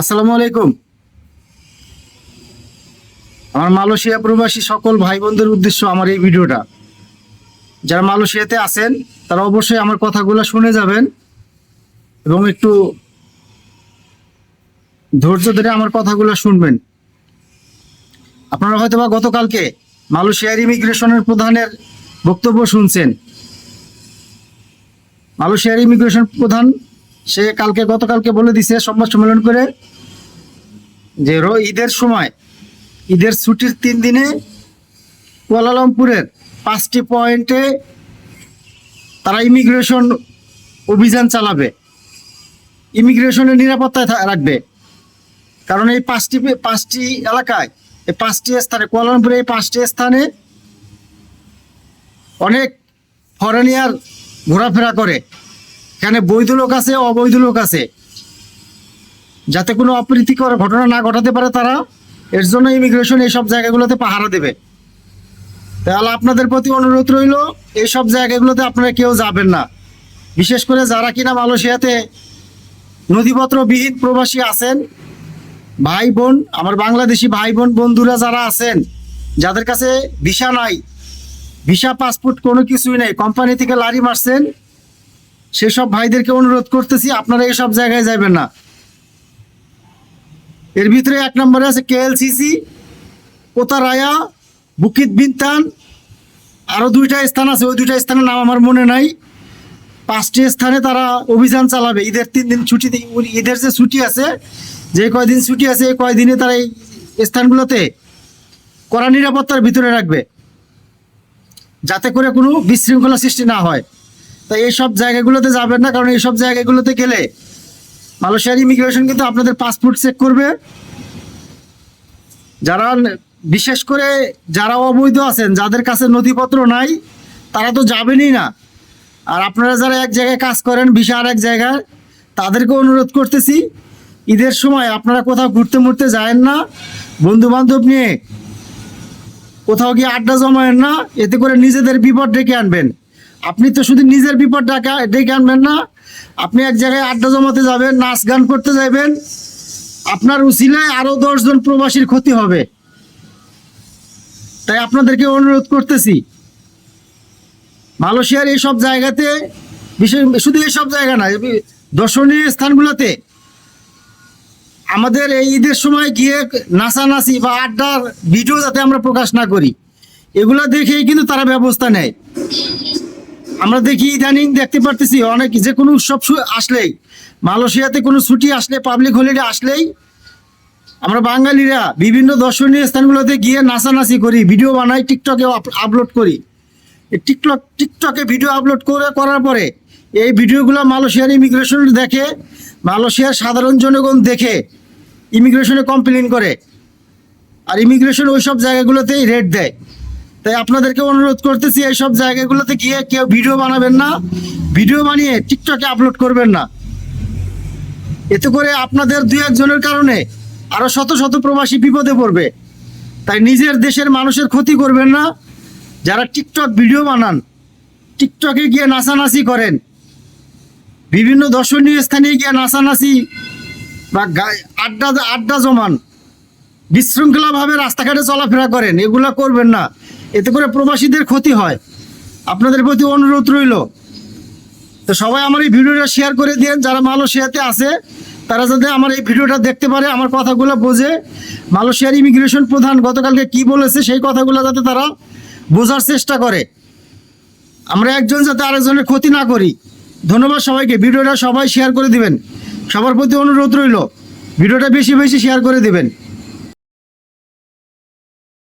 আসসালামু আলাইকুম। আমার মালয়েশিয়া প্রবাসী সকল ভাই বোনদের উদ্দেশ্য আমার এই ভিডিওটা। যারা মালয়েশিয়াতে আছেন, তারা অবশ্যই আমার কথাগুলো শুনে যাবেন এবং একটু ধৈর্য ধরে আমার কথাগুলো শুনবেন। আপনারা হয়তো বা গতকালকে মালয়েশিয়ার ইমিগ্রেশনের প্রধানের বক্তব্য শুনছেন। মালয়েশিয়ার ইমিগ্রেশন প্রধান সে কালকে, গতকালকে বলে দিছে সংবাদ সম্মেলন করে যে, রো, ঈদের সময়, ঈদের ছুটির তিন দিনে কুয়ালালামপুরের পাঁচটি পয়েন্টে তারা ইমিগ্রেশন অভিযান চালাবে। ইমিগ্রেশনের নিরাপত্তায় রাখবে। কারণ এই পাঁচটি পাঁচটি এলাকায়, এই পাঁচটি স্থানে কুয়ালালামপুরে এই পাঁচটি স্থানে অনেক ফরেনিয়ার ঘোরাফেরা করে। এখানে বৈধ লোক আছে, অবৈধ লোক আছে। যাতে কোনো অপ্রীতিকর ঘটনা না ঘটাতে পারে তারা, এর জন্য ইমিগ্রেশন এইসব জায়গাগুলোতে পাহারা দেবে। তাহলে আপনাদের প্রতি অনুরোধ রইল, এইসব জায়গাগুলোতে আপনারা কেউ যাবেন না। বিশেষ করে যারা কিনা মালয়েশিয়াতে নথিপত্রবিহীন প্রবাসী আছেন, ভাই বোন, আমার বাংলাদেশি ভাই বোন, বন্ধুরা যারা আছেন, যাদের কাছে ভিসা নাই, ভিসা, পাসপোর্ট কোনো কিছুই নেই, কোম্পানি থেকে লারি মারছেন সেসব ভাইদেরকে অনুরোধ করতেছি, আপনারা এইসব জায়গায় যাবেন না। এর ভিতরে এক নম্বরে আছে কেএলসিসি কোতারায়া বুকিত বিনতান আরও দুইটা স্থান আছে, ওই দুইটা স্থানের নাম আমার মনে নাই। পাঁচটি স্থানে তারা অভিযান চালাবে। ঈদের তিন দিন ছুটি ঈদের যে ছুটি আছে, যে কয়দিন ছুটি আছে, এই কয়দিনে তারা এই স্থানগুলোতে কড়া নিরাপত্তার ভিতরে রাখবে। যাতে করে কোনো বিশৃঙ্খলা সৃষ্টি না হয়। তাই এইসব জায়গাগুলোতে যাবেন না, কারণ এইসব জায়গাগুলোতে গেলে মালয়েশিয়ার ইমিগ্রেশন কিন্তু আপনাদের পাসপোর্ট চেক করবে। যারা বিশেষ করে যারা অবৈধ আছেন, যাদের কাছে নথিপত্র নাই, তারা তো যাবেনই না। আর আপনারা যারা এক জায়গায় কাজ করেন, ভিসা আর এক জায়গায়, তাদেরকে অনুরোধ করতেছি, ঈদের সময় আপনারা কোথাও ঘুরতে মুড়তে যায়েন না বন্ধু বান্ধব নিয়ে কোথাও গিয়ে আড্ডা জমায়েন না, এতে করে নিজেদের বিপদ ডেকে আনবেন। আপনি তো শুধু নিজের বিপদ ডাকা ডেকে আনবেন না। আপনি এক জায়গায় আড্ডা জমাতে যাবেন, নাচ গান করতে যাবেন। আপনার উচিলায় আরও দশজন প্রবাসীর ক্ষতি হবে। তাই আপনাদেরকে অনুরোধ করতেছি, মালয়েশিয়ার এইসব জায়গাতে, বিশেষ শুধু এইসব জায়গা না, দর্শনীয় স্থানগুলোতে, আমাদের এই ঈদের সময় গিয়ে নাচানাচি বা আড্ডার ভিডিও যাতে আমরা প্রকাশ না করি, এগুলো দেখেই কিন্তু তারা ব্যবস্থা নেয়। আমরা দেখি ইদানিং দেখতে পারতেছি অনেক যে কোনো উৎসব আসলেই। মালয়েশিয়াতে কোনো ছুটি আসলে পাবলিক হলিডে আসলেই আমরা বাঙালিরা বিভিন্ন দর্শনীয় স্থানগুলোতে গিয়ে নাচানাচি করি ভিডিও বানাই টিকটকে আপ- আপলোড করি। টিকটক টিকটকে ভিডিও আপলোড করে, করার পরে এই ভিডিওগুলো মালয়েশিয়ার ইমিগ্রেশন দেখে, মালয়েশিয়ার সাধারণ জনগণ দেখে ইমিগ্রেশনে কমপ্লেন করে। আর ইমিগ্রেশন ওই সব জায়গাগুলোতেই রেট দেয়। তাই আপনাদেরকে অনুরোধ করতেছি এই সব জায়গাগুলোতে গিয়ে কেউ ভিডিও বানাবেন না, ভিডিও বানিয়ে টিকটকে আপলোড করবেন না। এতে করে আপনাদের দুই একজনের কারণে আরও শত শত প্রবাসী বিপদে পড়বে। তাই নিজের দেশের মানুষের ক্ষতি করবেন না। যারা টিকটক ভিডিও বানান টিকটকে গিয়ে নাচানাচি করেন, বিভিন্ন দর্শনীয় স্থানে গিয়ে নাচানাচি বা আড্ডা আড্ডা জমান, বিশৃঙ্খলাভাবে রাস্তাঘাটে চলাফেরা করেন, এগুলা করবেন না। এতে করে প্রবাসীদের ক্ষতি হয়। আপনাদের প্রতি অনুরোধ রইল। তো সবাই আমার এই ভিডিওটা শেয়ার করে দিন। যারা মালয়েশিয়াতে আছে, তারা যাতে আমার এই ভিডিওটা দেখতে পারে, আমার কথাগুলো বোঝে। মালয়েশিয়ার ইমিগ্রেশন প্রধান গতকালকে কি বলেছে, সেই কথাগুলো যাতে তারা বোঝার চেষ্টা করে। আমরা একজন যাতে আরেকজনের ক্ষতি না করি। ধন্যবাদ সবাইকে। ভিডিওটা সবাই শেয়ার করে দিবেন। সবার প্রতি অনুরোধ রইল। ভিডিওটা বেশি বেশি শেয়ার করে দিবেন।